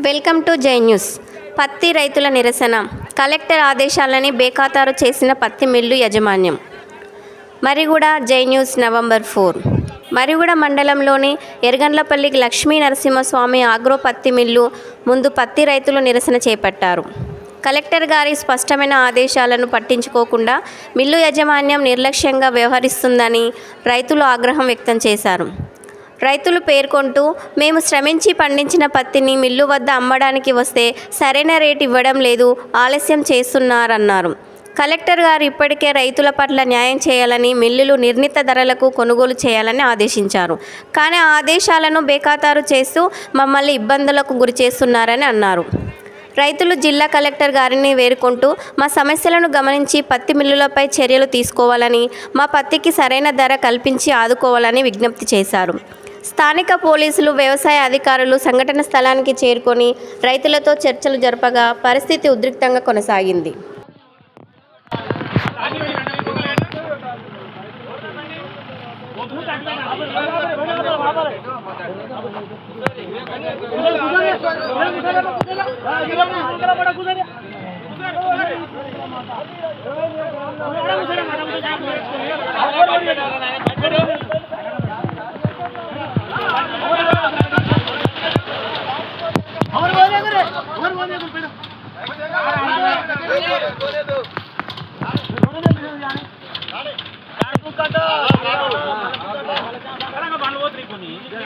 Welcome to జై news. పత్తి రైతుల నిరసన. కలెక్టర్ ఆదేశాలని బేఖాతారు చేసిన పత్తి మిల్లు యాజమాన్యం. మరిగూడ జై న్యూస్ నవంబర్ ఫోర్. మరిగూడ మండలంలోని ఎరగండ్లపల్లి లక్ష్మీ నరసింహస్వామి ఆగ్రో పత్తి మిల్లు ముందు పత్తి రైతులు నిరసన చేపట్టారు. కలెక్టర్ గారి స్పష్టమైన ఆదేశాలను పట్టించుకోకుండా మిల్లు యాజమాన్యం నిర్లక్ష్యంగా వ్యవహరిస్తుందని రైతులు ఆగ్రహం వ్యక్తం చేశారు. రైతులు పేర్కొంటూ మేము శ్రమించి పండించిన పత్తిని మిల్లు వద్ద అమ్మడానికి వస్తే సరైన రేటు ఇవ్వడం లేదు ఆలస్యం చేస్తున్నారన్నారు. కలెక్టర్ గారు ఇప్పటికే రైతుల పట్ల న్యాయం చేయాలని మిల్లులు నిర్ణీత ధరలకు కొనుగోలు చేయాలని ఆదేశించారు. కానీ ఆ ఆదేశాలను బేఖాతారు చేస్తూ మమ్మల్ని ఇబ్బందులకు గురి చేస్తున్నారని అన్నారు. రైతులు జిల్లా కలెక్టర్ గారిని వేరుకుంటూ మా సమస్యలను గమనించి పత్తి మిల్లులపై చర్యలు తీసుకోవాలని మా పత్తికి సరైన ధర కల్పించి ఆదుకోవాలని విజ్ఞప్తి చేశారు. స్థానిక పోలీసులు వ్యవసాయ అధికారులు సంఘటన స్థలానికి చేరుకొని రైతులతో చర్చలు జరపగా పరిస్థితి ఉద్రిక్తంగా కొనసాగింది.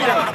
Gracias.